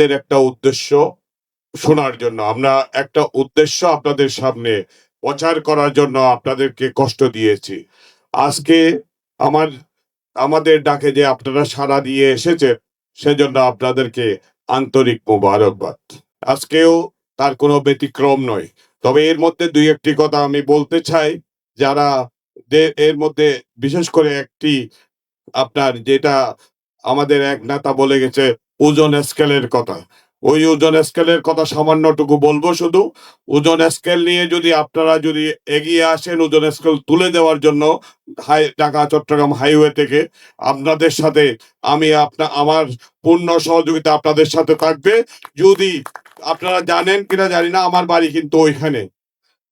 আমাদের একটা উদ্দেশ্য শোনার জন্য। আমরা একটা উদ্দেশ্য আপনাদের সামনে প্রচার করার জন্য আপনাদেরকে কষ্ট দিয়েছি। আজকে আমার, আমাদের ডাকে যে আপনারা সাড়া দিয়ে এসেছেন, সেজন্য আপনাদেরকে আন্তরিক মোবারকবাদ। আজকেও তার কোনো ব্যতিক্রম নয়। তবে এর মধ্যে দুই একটি কথা আমি বলতে চাই। যারা এর মধ্যে বিশেষ করে একটি আপনার যেটা আমাদের এক নেতা বলে গেছে ওজন স্কেলের কথা। ওই ওজন স্কেলের কথা সামান্যটুকু বলব শুধু। ওজন স্কেল নিয়ে যদি আপনারা যদি এগিয়ে আসেন ওজন স্কেল তুলে দেওয়ার জন্য, হাই, ঢাকা, চট্টগ্রাম হাইওয়ে থেকে, আপনাদের সাথে আমি আপনা, আমার পূর্ণ সহযোগিতা আপনাদের সাথে থাকবে। যদি আপনারা জানেন কিনা জানি না, আমার বাড়ি কিন্তু ওইখানে।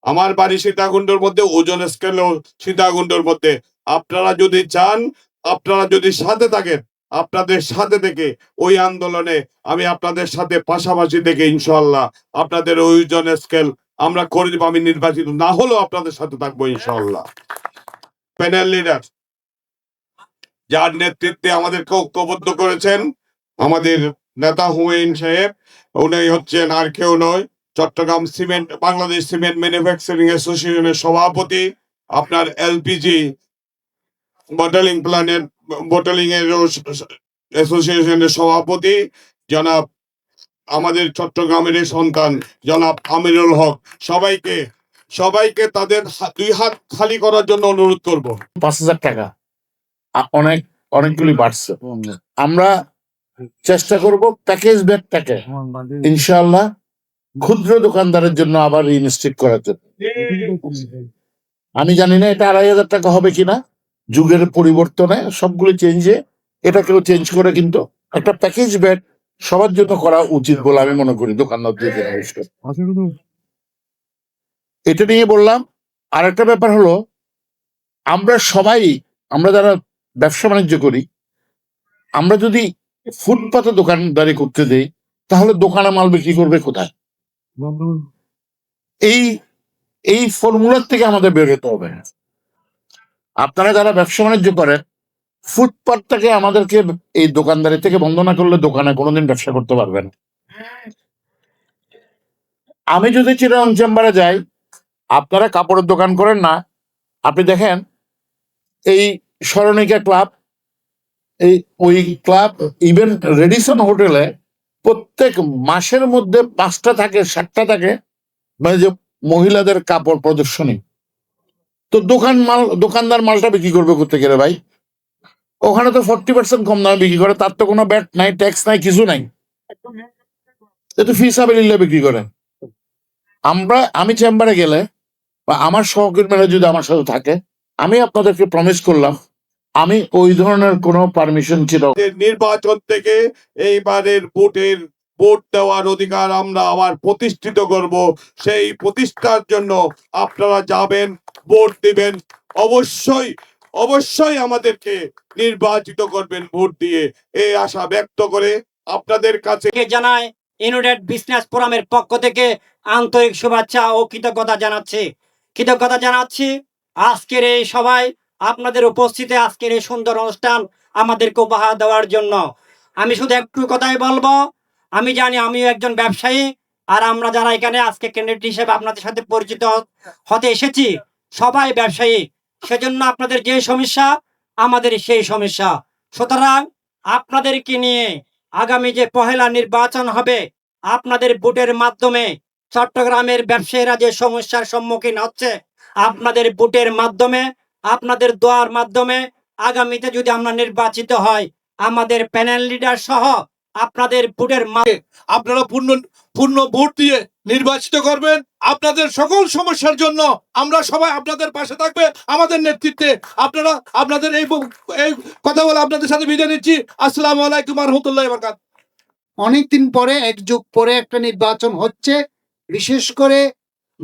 আমার বাড়ি সীতাকুণ্ডের মধ্যে, ওজন স্কেল সীতাকুণ্ডের মধ্যে। আপনারা যদি চান, আপনারা যদি সাথে থাকেন আপনাদের সাথে থেকে ওই আন্দোলনে আমি আপনাদের সাথে পাশাপাশি থেকে ইনশাল্লাহ আপনাদের ওই ওজন স্কেল আমরা করে দেবো, আমি নির্বাচিত না হলেও আপনাদের সাথে থাকব ইনশাল্লাহ প্যানেল লিডার যার নেতৃত্বে আমাদেরকে ঐক্যবদ্ধ করেছেন আমাদের নেতা হুমায়ুন সাহেব, উনি হচ্ছেন আর কেউ নয়, Chattogram cement, Bangladesh cement manufacturing অ্যাসোসিয়েশনের সভাপতি, আপনার এলপিজি বটলিং প্ল্যানের বটলিং এর অ্যাসোসিয়েশনের সভাপতি জনাব আমাদের চট্টগ্রামের সন্তান জনাব আমিরুল হক। সবাইকে সবাইকে তাদের হা- দুই হাত খালি করার জন্য অনুরোধ করব। পাঁচ হাজার টাকা। অনেক অনেকগুলি বাড়ছে। আমরা চেষ্টা করব প্যাকেজ ব্যাগটাকে ইনশাআল্লাহ ক্ষুদ্র দোকানদারের জন্য আবার রিইনস্টেট করার জন্য। আমি জানি না এটা আড়াই হাজার টাকা হবে কিনা। যুগের পরিবর্তনে সবগুলো চেঞ্জে এটাকেও চেঞ্জ করে কিন্তু একটা প্যাকেজ ব্যাগ সবার জন্য করা উচিত বলে আমি মনে করি দোকানদারদের জন্য এটা নিয়ে বললাম আর একটা ব্যাপার হলো আমরা সবাই আমরা যারা ব্যবসা বাণিজ্য করি আমরা যদি ফুটপাতে দোকানদারি করতে দেই তাহলে দোকানে মাল বিক্রি করবে কোথায়? এই এই ফর্মুলার থেকে আমাদের বের হতে হবে। আপনারা যারা ব্যবসা বাণিজ্য করেন ফুটপাতটাকে আমাদেরকে এই দোকানদারি থেকে বন্ধ না করলে দোকানে কোনোদিন ব্যবসা করতে পারবেন। আমি যদি চিরাং চেম্বারে যাই, আপনারা কাপড়ের দোকান করেন না আপনি দেখেন, এই স্মরণিকা ক্লাব, এই ওই ক্লাব, ইভেন রেডিসন হোটেলে প্রত্যেক মাসের মধ্যে পাঁচটা থাকে, সাতটা থাকে মানে যে মহিলাদের কাপড় প্রদর্শনী তো দোকান মাল, দোকানদার মালটা বিক্রি করবে করতে গেলে ভাই? ওখানে তো ফোরটি পার্সেন্ট কম দামে বিক্রি করে, তার তো কোনো ব্যাট নাই ট্যাক্স নাই, কিছু নাই। এ তো ফিস বিক্রি করে। আমরা, আমি চেম্বারে গেলে, বা আমার সহকর্মীরা যদি আমার সাথে থাকে, আমি আপনাদেরকে প্রমিস করলাম, আমি ওই ধরনের কোনো পারমিশন ছিল নির্বাচন থেকে এইবারের ভোটের ভোট দেওয়ার অধিকার আমরা আবার প্রতিষ্ঠিত করব। সেই প্রতিষ্ঠার জন্য আপনারা যাবেন ভোট দিবেন। অবশ্যই অবশ্যই আমাদেরকে নির্বাচিত করবেন ভোট দিয়ে। এই আশা ব্যক্ত করে আপনাদের কাছে জানায়, ইউনাইটেড বিজনেস ফোরামের পক্ষ থেকে আন্তরিক শুভেচ্ছা ও কৃতজ্ঞতা জানাচ্ছি। কৃতজ্ঞতা জানাচ্ছি আজকের এই সবাই আপনাদের উপস্থিতি, আজকের এই সুন্দর অনুষ্ঠান আমাদেরকে উপহার দেওয়ার জন্য। আমি শুধু একটু কথাই বলব, আমি জানি আমিও একজন ব্যবসায়ী, আর আমরা যারা এখানে আজকে ক্যান্ডিডেট হিসেবে আপনাদের সাথে পরিচিত হতে এসেছি সবাই ব্যবসায়ী, সেজন্য আপনাদের যে সমস্যা, আমাদের সেই সমস্যা। সুতরাং আপনাদেরকে নিয়ে আগামী যে পহেলা নির্বাচন হবে, আপনাদের ভোটের মাধ্যমে চট্টগ্রামের ব্যবসায়ীরা যে সমস্যার সম্মুখীন হচ্ছে, আপনাদের ভোটের মাধ্যমে, আপনাদের দোয়ার মাধ্যমে আগামীতে যদি আমরা নির্বাচিত হয় আমাদের প্যানেল লিডার সহ আপনাদের ভোটের মা- আপনারা পূর্ণ পূর্ণ ভোট দিয়ে নির্বাচিত করবেন। আপনাদের সকল সমস্যার জন্য আমরা সবাই আপনাদের পাশে থাকবে, আমাদের নেতৃত্বে। আপনারা, আপনাদের এই এই কথা বলে আপনাদের সাথে বিদায় নিচ্ছি। আসসালামু আলাইকুম রহমতুল্লাহ বরকাত অনেকদিন পরে, এক যুগ পরে একটা নির্বাচন হচ্ছে। বিশেষ করে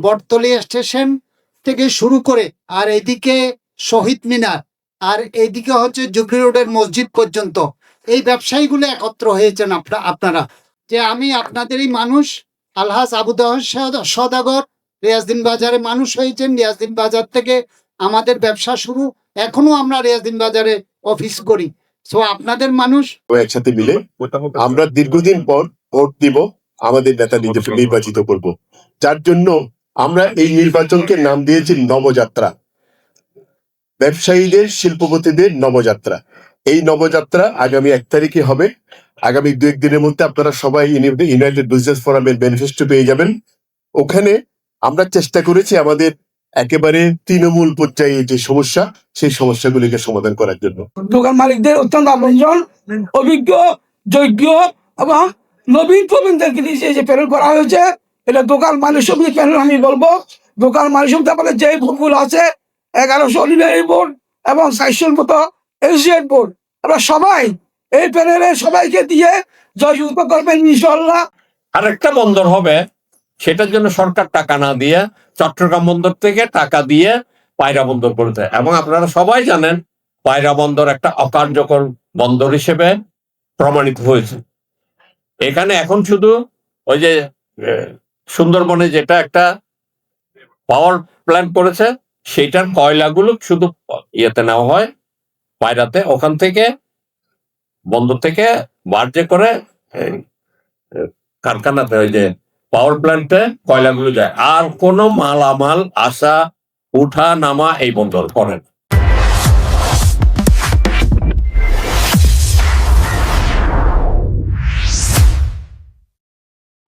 বটতলী স্টেশন থেকে শুরু করে, আর এদিকে শহীদ মিনার, আর এইদিকে হচ্ছে জুবলি রোডের মসজিদ পর্যন্ত। ব্যবসায়ীগুলো একত্র হয়েছেন আপনা- আপনারা। যে আমি আপনাদেরই মানুষ আলহাজ আবুদাহ সদাগর রিয়াজদিন বাজারে মানুষ হয়েছেন। রিয়াজদিন বাজার থেকে আমাদের ব্যবসা শুরু। এখনও আমরা রিয়াজদিন বাজারে অফিস করি। সো আপনাদের মানুষ একসাথে মিলে আমরা দীর্ঘদিন পর ভোট দিব আমাদের নেতা নিজেকে নির্বাচিত করব। যার জন্য আমরা এই নির্বাচনকে নাম দিয়েছি নবযাত্রা। ব্যবসায়ীদের শিল্পপতিদের নবযাত্রা। এই নবযাত্রা আগামী এক তারিখে হবে। আগামী দু একদিনের মধ্যে আপনারা সবাই ইউনাইটেড বিজনেস ফোরামের ম্যানিফেস্টো পেয়ে যাবেন। ওখানে আমরা চেষ্টা করেছি আমাদের একেবারে তৃণমূল পর্যায়ে যে সমস্যা, সেই সমস্যাগুলিকে সমাধান করার জন্য। দোকান মালিকদের অত্যন্ত আপনজন অভিজ্ঞ, যোগ্য এবং নবীন প্রবীণদেরকে দিয়ে যে প্যানেল করা হয়েছে, এটা দোকান মালিক সমিতি প্যানেল আমি বলব, দোকান মালিক সমিতি আমাদের যে ভোটগুলো আছে, এগারোশো অলিভারি বোর্ড এবং সাইশন মতো এসিয়েট বোর্ড আমরা সবাই এই প্যানেলে সবাইকে দিয়ে জয়যুক্ত করবেন ইনশাল্লাহ আরেকটা বন্দর হবে, সেটার জন্য সরকার টাকা না দিয়ে, চট্টগ্রাম বন্দর থেকে টাকা দিয়ে পায়রা বন্দর করে দেয়। এবং আপনারা সবাই জানেন, পায়রা বন্দর একটা অকার্যকর বন্দর হিসেবে প্রমাণিত হয়েছে। এখানে এখন শুধু ওই যে সুন্দরবনে যেটা একটা পাওয়ার প্ল্যান্ট করেছে, সেইটার কয়লাগুলো শুধু ইয়েতে নেওয়া হয় পায়রাতে ওখান থেকে, বন্দর থেকে বার্জে করে কারখানাতে, ওই যে পাওয়ার প্ল্যান্টে কয়লাগুলো যায়। আর কোনো মালামাল, আসা, উঠা, নামা এই বন্দর করে না।